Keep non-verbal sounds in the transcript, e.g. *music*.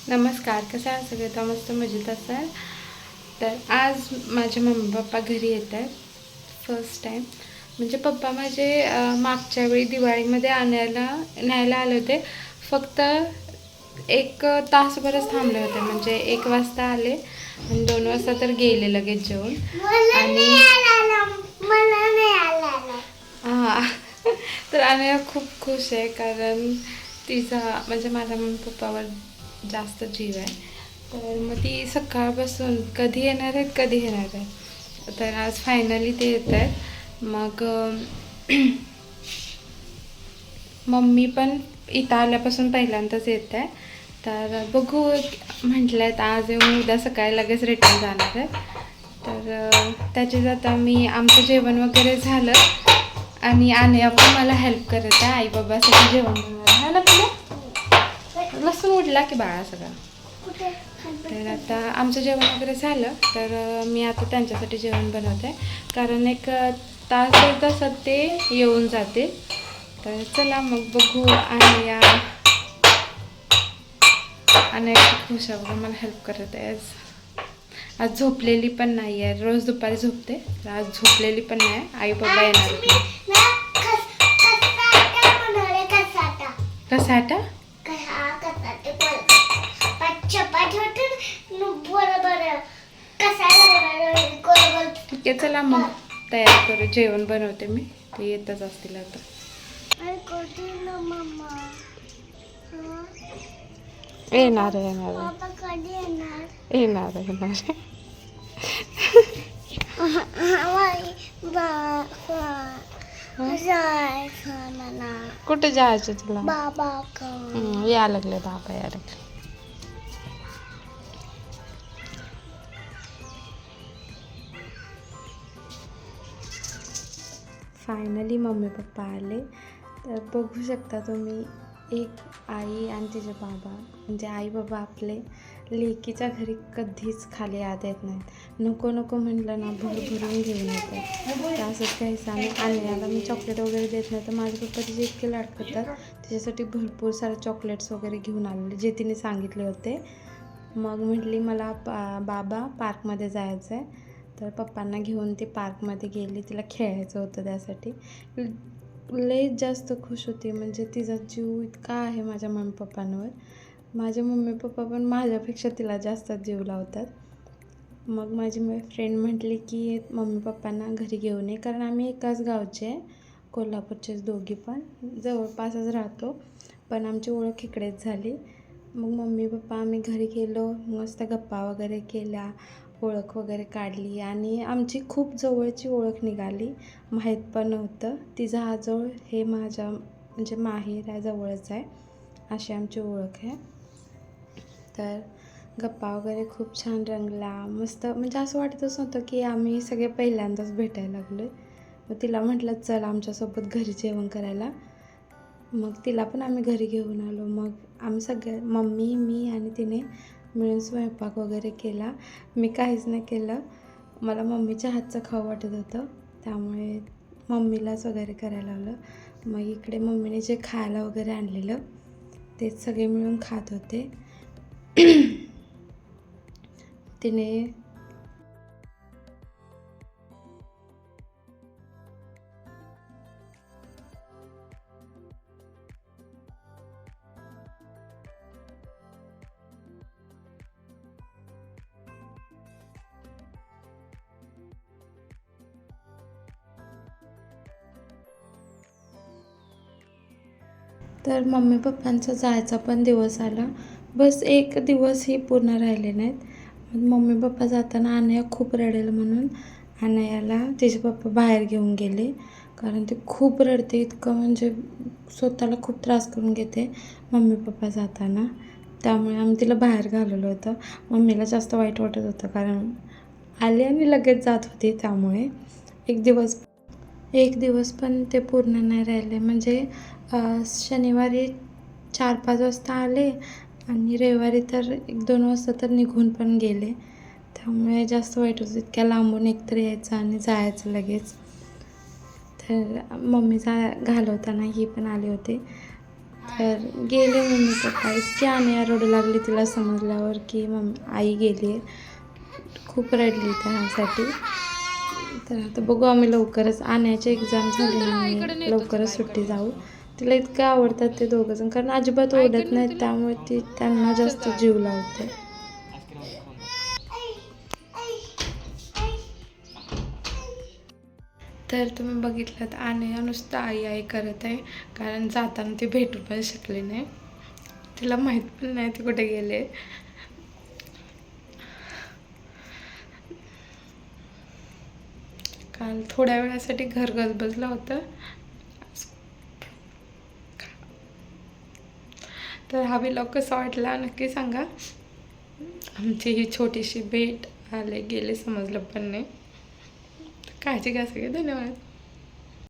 नमस्कार कसं आहे सगळे? तर मस्त मजेत असाल? तर आज माझे मम्मी पप्पा घरी येत आहेत फर्स्ट टाईम म्हणजे पप्पा माझे मागच्या वेळी दिवाळीमध्ये आणायला न्यायला आले होते. फक्त एक तासभरच थांबले होते म्हणजे एक वाजता आले आणि दोन वाजता तर गेले लगेच जेवण आणि हां तर आम्ही खूप खुश आहे कारण तिचा म्हणजे माझ्या मम्मी पप्पावर जास्त जीव आहे. तर मग ती सकाळपासून कधी येणार आहेत कधी येणार आहेत तर आज फायनली ते येत आहेत. मग *clears throat* मम्मी पण इथं आल्यापासून पहिल्यांदाच येत आहे. तर बघू म्हटलं आहेत आज येऊन उद्या सकाळी लगेच रिटर्न जाणार आहे. तर त्याचेच त्याच्यात आता मी आमचं जेवण वगैरे झालं. आणि आणि आपण मला हेल्प करत आहे. आई बाबासाठी जेवण बनवायला है ना तुला? लसूण उडला की बाळा सगळा. तर आता आमचं जेवण वगैरे झालं तर मी आता त्यांच्यासाठी जेवण बनवते. कारण एक तास दीड तासात ते येऊन जाते. तर चला मग बघू आणि या. आणि खुश आहे बघा मला हेल्प करत आहे. आज आज झोपलेली पण नाही आहे. रोज दुपारी झोपते. तर आज झोपलेली पण नाही. आई बाबा येणार. आहेत. ठीक आहे चला मग. तयार करू. जेवण बनवते मी. ते येतच असतील आता. येणार येणार येणार येणार *laughs* *laughs* कुठे जायचं तुला? बाबा या लागले बाबा या लागले. फायनली मम्मी पप्पा आले. तर बघू शकता तुम्ही एक आई आणि तिचे बाबा. म्हणजे आई बाबा आपले लेकीच्या घरी कधीच खाली आत येत नाहीत. नको नको म्हटलं ना भर भरून घेऊन येतात. तर असंच काहीच आम्ही आता मी चॉकलेट वगैरे देत नाही. तर माझे पप्पा तिचे इतके लाड करतात त्याच्यासाठी भरपूर सारे चॉकलेट्स वगैरे घेऊन आलेले जे तिने सांगितले होते. मग म्हटली मला पा बाबा पार्कमध्ये जायचं आहे तर पप्पांना घेऊन ती पार्कमध्ये गेली. तिला खेळायचं होतं त्यासाठी. लई जास्त खुश होती. म्हणजे तिचा जीव इतका आहे माझ्या मम्मी पप्पांवर माझे मम्मी पप्पा पण माझ्यापेक्षा तिला जास्त जीव लावतात. मग माझी फ्रेंड म्हटली की मम्मी पप्पांना घरी घेऊन ये कारण आम्ही एकाच गावचे आहे. कोल्हापूरचेच दोघी पण. जवळपासच राहतो. पण आमची ओळख इकडेच झाली. मग मम्मी पप्पा आम्ही घरी गेलो. मस्त गप्पा वगैरे केल्या. ओळख वगैरे काढली आणि आमची खूप जवळची ओळख निघाली. माहीत पण नव्हतं. तिचा आजोळ हे माझ्या म्हणजे माहेर आहे जवळच आहे. अशी आमची ओळख आहे. तर गप्पा वगैरे खूप छान रंगला. मस्त म्हणजे असं वाटतच नव्हतं की आम्ही सगळे पहिल्यांदाच भेटायला लागलो मग तिला म्हटलं चल आमच्यासोबत घरी जेवण करायला. मग तिला पण आम्ही घरी घेऊन आलो. मग आम्ही सगळ्या मम्मी मी आणि तिने मिळून स्वयंपाक वगैरे केला. मी काहीच नाही केलं. मला मम्मीच्या हातचं खाऊ वाटत होतं. त्यामुळे मम्मीलाच वगैरे करायला लावलं. मग इकडे मम्मीने जे खायला वगैरे आणलेलं तेच सगळे मिळून खात होते. *clears throat* तिने तर मम्मी पप्पांचा जायचा पण दिवस आला. बस एक दिवसही पूर्ण राहिले नाहीत. मम्मी पप्पा जाताना अनया खूप रडेल म्हणून अनयाला तिचे पप्पा बाहेर घेऊन गेले. कारण ते खूप रडते इतकं म्हणजे स्वतःला खूप त्रास करून घेते मम्मी पप्पा जाताना. त्यामुळे आम्ही तिला बाहेर घालवलं होतं. मम्मीला जास्त वाईट वाटत होतं कारण आली आणि लगेच जात होती त्यामुळे एक दिवस एक दिवस पण ते पूर्ण नाही राहिले. म्हणजे शनिवारी चार पाच वाजता आले आणि रविवारी तर एक दोन वाजता तर निघून पण गेले. त्यामुळे जास्त वाईट होतं. इतक्या लांबून एकतर यायचं आणि जायचं लगेच. तर मम्मी जा घालवताना ही पण आले होते. तर गेले मम्मी पप्पा. इतकी आणि रडू लागली तिला समजल्यावर की मम्मी आई गेली. आहे खूप रडली त्यासाठी. तर आता बघू आम्ही लवकरच आण्याची एक्झाम झाली लवकरच सुट्टी जाऊ. तिला इतकं आवडतात ते दोघंजण कारण अजिबात ओढत नाहीत त्यामुळे ती त्यांना जास्त जीव लावते. तर तुम्ही बघितलं आणि नुसतं आई आई करत आहे कारण जाताना ती भेटू पण शकली नाही. तिला माहीत पण नाही ती कुठे गेले काल थोड्या वेळासाठी घर गजबजलं होतं. तर हा व्लॉग कसा वाटला नक्की सांगा. आमची ही छोटीशी भेट आले गेले समजलं पण नाही. काळजी घ्या सगळे धन्यवाद.